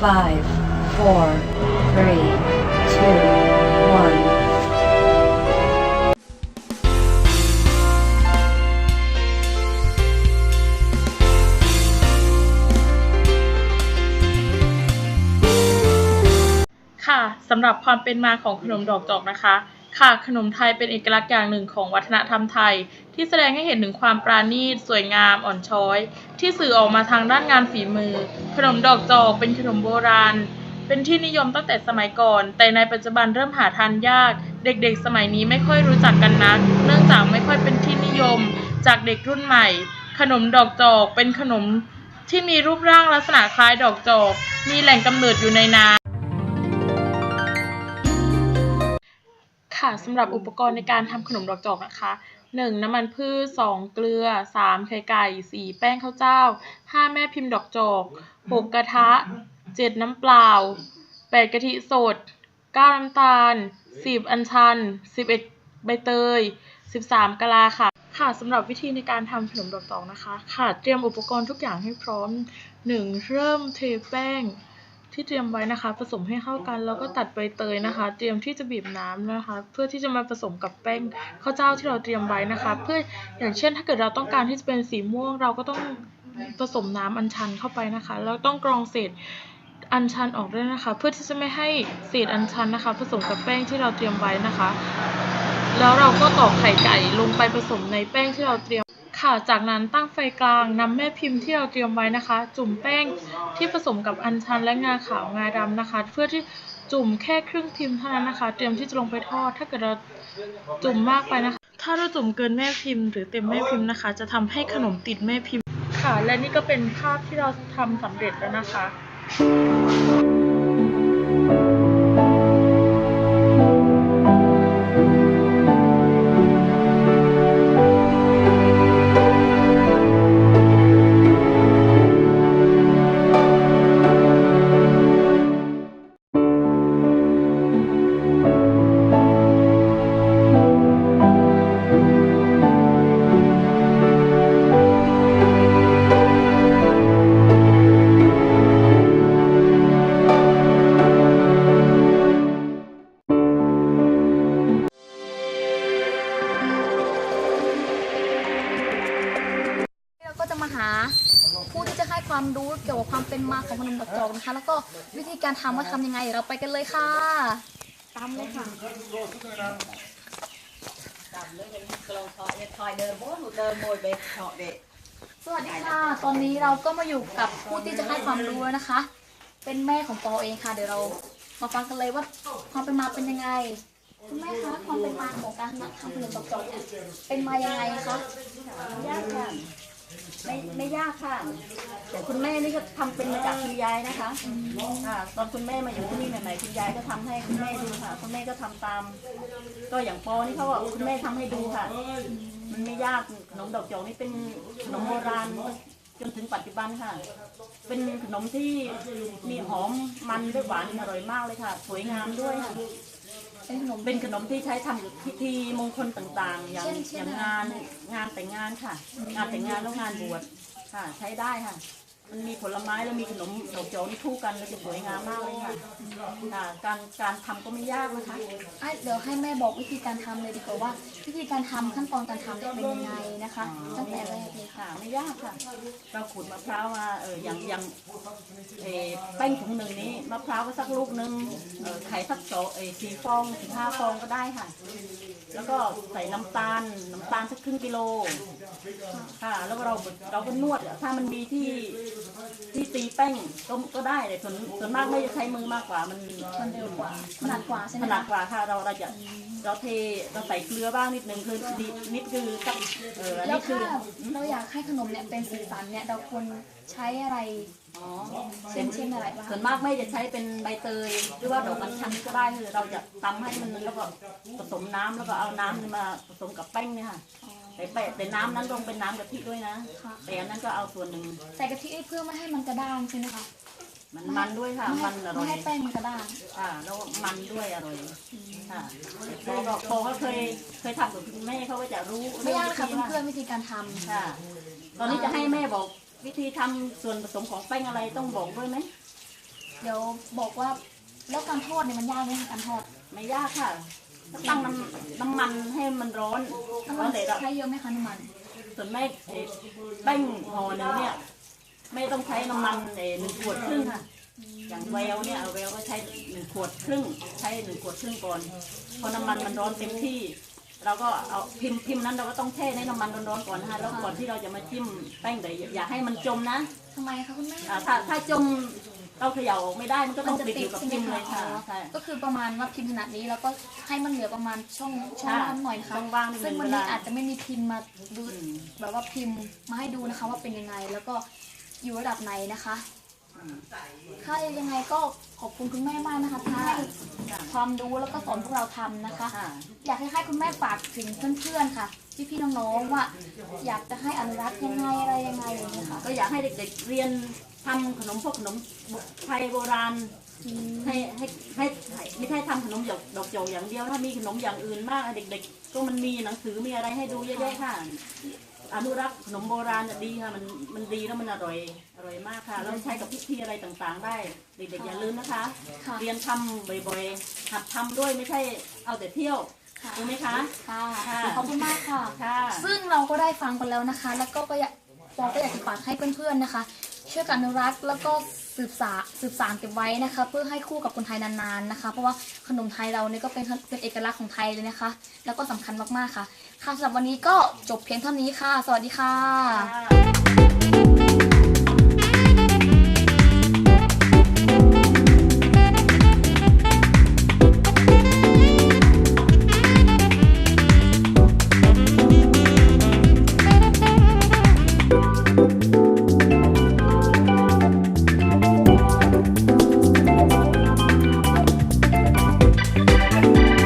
five, four, three, two, one. ค่ะสำหรับความเป็นมาของขนมดอกจอกนะคะ ค่ะขนมไทยเป็นเอกลักษณ์อย่างหนึ่งของวัฒนธรรมไทย ที่แสดงให้เห็นถึงความปราณีต สวยงามอ่อนช้อย ที่สื่อออกมาทางด้านงานฝีมือ นมดอกจอกเป็นขนมโบราณ เป็นที่นิยมตั้งแต่สมัยก่อน แต่ในปัจจุบันเริ่มหาทานยาก เด็กๆ สมัยนี้ไม่ค่อยรู้จักกันนัก เนื่องจากไม่ค่อยเป็นที่นิยม จากเด็กรุ่นใหม่ ขนมดอกจอกเป็นขนมที่มีรูปร่างลักษณะคล้ายดอกจอก มีแหล่งกำเนิดอยู่ในนาค่ะสำหรับอุปกรณ์ในการทำขนมดอกจอกนะคะ 1. น้ำมันพืช 2. เกลือ 3. ไข่ไก่ 4. แป้งข้าวเจ้า 5. แม่พิมพ์ดอกจอก 6. กกระทะ 7. น้ำเปล่า 8. กะทิสด 9. น้ำตาล 10. อัญชัน 11. ใบเตย 13. กะลาค่ะ ค่ะสำหรับวิธีในการทำขนมดอกจอกนะคะ ค่ะเตรียมอุปกรณ์ทุกอย่างให้พร้อม 1. เริ่มเทแป้ง ที่เตรียมไว้นะคะ ผสมให้เข้ากันแล้วก็ตัดใบเตยนะคะ เตรียมที่จะบีบน้ำนะคะ เพื่อที่จะมาผสมกับแป้งข้าวเจ้าที่เราเตรียมไว้นะคะ เพื่ออย่างเช่น ถ้าเกิดเราต้องการที่จะเป็นสีม่วง เราก็ต้องผสมน้ำอัญชันเข้าไปนะคะแล้วต้องกรองเศษอัญชันออกด้วยนะคะ เพื่อที่จะไม่ให้เศษอัญชันนะคะ ผสมกับแป้งที่เราเตรียมไว้นะคะ แล้วเราก็ตอกไข่ไก่ลงไปผสมในแป้งที่เราเตรียมค่ะ จากนั้นตั้งไฟกลางนำแม่พิมพ์ที่เราเตรียมไว้นะคะ จุ่มแป้งที่ผสมกับอัญชันและงาขาวงาดำนะคะ เพื่อที่จุ่มแค่ครึ่งพิมพ์เท่านั้นนะคะ เตรียมที่จะลงไปทอด ถ้าเกิดเราจุ่มมากไปนะคะ ถ้าเราจุ่มเกินแม่พิมพ์ หรือเต็มแม่พิมพ์นะคะ จะทำให้ขนมติดแม่พิมพ์ค่ะ และนี่ก็เป็นภาพที่เราทำสำเร็จแล้วนะคะ มาหา ผู้ที่จะให้ความรู้เกี่ยวกับความเป็นมาของขนมดอกจอกนะคะ แล้วก็วิธีการทำว่าทำยังไงเราไปกันเลยค่ะ ตามเลยค่ะถอยเดินโบหนูเดินโมยไปเฉาะเด็กสวัสดีค่ะ ตอนนี้เราก็มาอยู่กับผู้ที่จะให้ความรู้นะคะ เป็นแม่ของปอเองค่ะ เดี๋ยวเรามาฟังกันเลยว่าความเป็นมาเป็นยังไงคุณแม่คะความเป็นมาของการทำขนมดอกจอกเนี่ยเป็นมายังไงคะยากค่ะ ไม่ไม่ยากค่ะ แต่คุณแม่นี่ก็ทำเป็นมาจากคุณยายนะคะค่ะตอนคุณแม่มาอยู่ที่นี่ใหม่ๆคุณยายก็ทำให้คุณแม่ดูค่ะ คุณแม่ก็ทำตาม ก็อย่างปอนี่เขาบอกคุณแม่ทำให้ดูค่ะ มันไม่ยากขนมดอกจอกนี่เป็นขนมโบราณจนถึงปัจจุบันค่ะ เป็นขนมที่มีหอมมันด้วยหวานอร่อยมากเลยค่ะ สวยงามด้วยค่ะ เป็นขนมเป็นขนมที่ใช้ทำพิธีมงคลต่างๆ อย่างอย่างงานงานแต่งงานค่ะ งานแต่งงานแล้วงานบวชค่ะ ใช้ได้ค่ะ มันมีผลไม้แล้วมีขนมดอกโจนี่คู่กันแล้วจะสวยงามมากเลยค่ะค่ะการการทำก็ไม่ยากนะคะ อะเดี๋ยวให้แม่บอกวิธีการทำเลยดีกว่าว่าวิธีการทำขั้นตอนการทำเนี่ยเป็นยังไงนะคะ ตั้งแต่แรกเลยค่ะ ค่ะไม่ยากค่ะเราขูดมะพร้าวมาเอออย่างอย่างเออแป้งถุงหนึ่งนี้มะพร้าวก็สักลูกหนึ่งเออไข่สักสองเออสี่ฟองสิบห้าฟองก็ได้ค่ะ แล้วก็ใส่น้ำตาลน้ำตาลสักครึ่งกิโลค่ะ แล้วก็เราเราก็นวดถ้ามันมีที่ที่ตีแป้งก็ก็ได้แต่ส่วนส่วนมากไม่ใช้มือมากกว่ามันมันเร็วกว่าถนัดกว่าใช่ไหมถนัดคะกว่าค่ะเราเราจะเราเทเราใส่เกลือบ้างนิดนึงคือดีนิดคือสักเอออันแล้วนี้คือถ้าเราอยากให้ขนมเนี่ยเป็นสีสันเนี่ยเราควรใช้อะไรอ๋อเช่นเช่นอะไรบ้างส่วนมากไม่จะใช้เป็นใบเตยหรือว่าดอกอัญชันก็ได้คือเราจะตำให้มันแล้วก็ผสมน้ำแล้วก็เอาน้ำนี่มาผสมกับแป้งเนี่ยค่ะแต่แป้งแต่น้ำนั้นต้องเป็นน้ำกะทิด้วยนะแต่อันนั้นก็เอาส่วนหนึ่งใส่กะทิเพื่อไม่ให้มันกระด้างใช่ไหมคะมันมันด้วยค่ะไม่ให้มันอร่ไม่อยให้แป้งมันกระด้างค่ะแล้วมันด้วยอร่อยค่ะโปก็โปก็เคยเคยทำกับคุณแม่เขาก็จะรู้ไม่ยากค่ะวิธีว่าเพื่อนๆวิธีการทำค่ะ ตอนนี้จะให้แม่บอก วิธีทำส่วนผสมของแป้งอะไรต้องบอกด้วยไหมเดี๋ยวบอกว่าแล้วการทอดเนี่ยมันยากไหมคะการทอดไม่ยากค่ะก็ตั้งน้ำน้ำมันให้มันร้อนน้ำร้มัอนนเลยเราใช้เยอะไหมคะน้ำมันส่วนแม่เอ่อแป้งห่อหนึ่งเนี่ยไม่ต้องใช้น้ำมันเอ่อหนึ่งขวดครึ่งค่ะ อย่างแววเนี่ยเอาแววก็ใช้หนึ่งขวดครึ่ง ใช้หนึ่งขวดครึ่งก่อนพอน้ำมันมันร้อนเต็มที่ เราก็เอาพิมพ์พิมพ์นั้นเราก็ต้องแช่ในน้ำมันร้อนๆก่อนนะคะแล้วก่อนที่เราจะมาจิ้มแป้งแต่อย่าให้มันจมนะทำไมคะคุณแม่อ่าถ้าถ้าจมเราเขย่าออกไม่ได้มันก็ต้องจะติดอยู่กับใช่ไหมพิมพ์เลยคะค่ะอ๋อใช่ ก็คือประมาณว่าพิมพ์ขนาดนี้แล้วก็ให้มันเหลือประมาณช่องช่องค่ะว่างหน่อยนะคะช่องว่างนิดนึงซึ่งวันนี้เวลา อาจจะไม่มีพิมพ์มาดูอืมแบบว่าพิมพ์มาให้ดูนะคะว่าเป็นยังไง แล้วก็อยู่ระดับไหนนะคะ อืมถ้ายังไงก็ขอบคุณคุณแม่มากนะคะที่ให้ค่ะความรู้แล้วก็สอนพวกเราทำนะคะค่ะอยากให้ให้คุณแม่ฝากถึงเพื่อนๆค่ะพี่ๆน้องๆว่า อยากจะให้อนุรักษ์ยังไงอะไรยังไงอย่างนี้ยค่ะก็อยากให้เด็กๆเรียนทำขนมพวกขนมไทยโบราณให้ให้ให้ให้ไม่ใช่ทำขนมดอกดอกโจกอย่างเดียวถ้ามีขนมอย่างอื่นมากอะเด็ก ๆ ก็มันมีหนังสือมีอะไรให้ดูเยอะแยะค่ะ อนุรักษ์ขนมโบราณน่ะดีค่ะมันมันดีแล้วมันอร่อยอร่อยมากค่ะแล้วใช้กับพิธีอะไรต่างๆ ได้เด็กๆอย่าลืมนะคะ ค่ะ เรียนทำบ่อยๆหัดทำด้วยไม่ใช่เอาแต่เที่ยวค่ะรู้ไหมคะ ค่ะค่ะ ขอบคุณมากค่ะ ค่ะซึ่งเราก็ได้ฟังไปแล้วนะคะ แล้วก็ก็อยากปอก็อยากจะฝากให้เพื่อนๆนะคะ ช่วยกันอนุรักษ์แล้วก็ สืบสาสืบสานเก็บไว้นะคะ เพื่อให้คู่กับคนไทยนานๆนะคะ เพราะว่าขนมไทยเราเนี่ยก็เป็นเป็นเอกลักษณ์ของไทยเลยนะคะ แล้วก็สำคัญมากๆค่ะ ค่ะสำหรับวันนี้ก็จบเพียงเท่านี้ค่ะ สวัสดีค่ะค่ะ